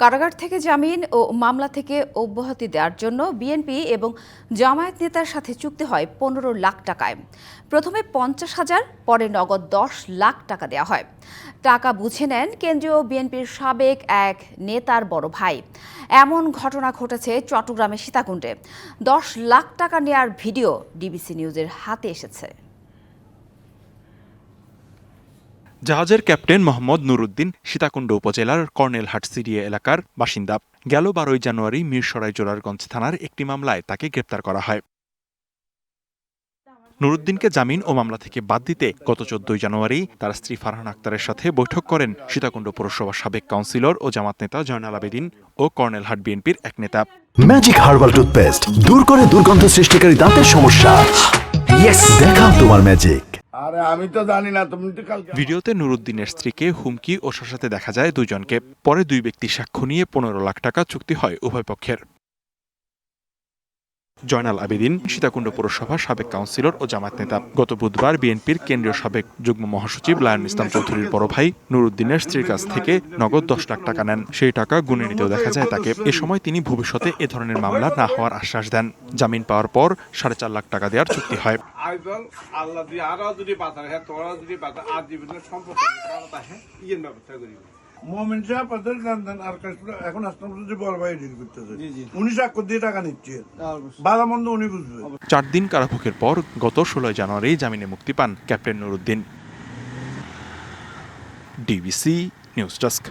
কারাগার থেকে জামিন ও মামলা থেকে অব্যাহতি দেওয়ার জন্য বিএনপি এবং জামায়াত নেতার সাথে চুক্তি হয় পনেরো লাখ টাকায়। প্রথমে পঞ্চাশ হাজার, পরে নগদ দশ লাখ টাকা দেওয়া হয়। টাকা বুঝে নেন কেন্দ্রীয় বিএনপির সাবেক এক নেতার বড় ভাই। এমন ঘটনা ঘটেছে চট্টগ্রামের সীতাকুণ্ডে। দশ লাখ টাকা নেয়ার ভিডিও ডিবিসি নিউজের হাতে এসেছে। জাহাজের ক্যাপ্টেন মোহাম্মদ নুরুদ্দিন সীতাকুণ্ড উপজেলার কর্নেলহাট সিরিয়া এলাকার বাসিন্দা। গেল বারোই জানুয়ারি মিরসরাই জোরারগঞ্জ থানার একটি মামলায় তাকে গ্রেপ্তার করা হয়। নুরুদ্দিনকে জামিন ও মামলা থেকে বাদ দিতে গত চোদ্দই জানুয়ারি তার স্ত্রী ফারহান আক্তারের সাথে বৈঠক করেন সীতাকুণ্ড পৌরসভার সাবেক কাউন্সিলর ও জামাত নেতা জয়নাল আবেদিন ও কর্নেলহাট বিএনপির এক নেতা। ম্যাজিক হার্বাল টুথপেস্ট দূর করে দুর্গন্ধ সৃষ্টিকারী দাঁতের সমস্যা। দেখাও তোমার ম্যাজিক আরে, আমি তো ভিডিওতে নুরুদ্দিনের স্ত্রীকে হুমকি ও শশাতে দেখা যায় দুজনকে। পরে দুই ব্যক্তি সাক্ষ্য নিয়ে পনেরো লাখ টাকা চুক্তি হয় উভয় পক্ষের। জয়নাল আবেদিন, সীতাকুণ্ড পৌরসভার সাবেক কাউন্সিলর ও জামাত নেতা। গত বুধবার বিএনপির কেন্দ্রীয় সাবেক যুগ্ম মহাসচিব লায়ন ইসলাম চৌধুরীর বড় ভাই নুরুদ্দিনের স্ত্রীর কাছ থেকে নগদ দশ লাখ টাকা নেন। সেই টাকা গুনে নিতেও দেখা যায় তাকে। এ সময় তিনি ভবিষ্যতে এ ধরনের মামলা না হওয়ার আশ্বাস দেন। জামিন পাওয়ার পর সাড়ে চার লাখ টাকা দেওয়ার চুক্তি হয়। আল্লাহ যদি যদি মোমিন সাহেব পাথর জানতেন আর এখন আসলাম যদি বড় ভাই ডিল করতেছে। উনি সাক্ষর দিয়ে টাকা নিচ্ছে। ভালো মন্দ উনি বুঝবে। চার দিন কারাভোগের পর গত ষোলোই জানুয়ারি জামিনে মুক্তি পান captain Nuruddin. DBC news desk.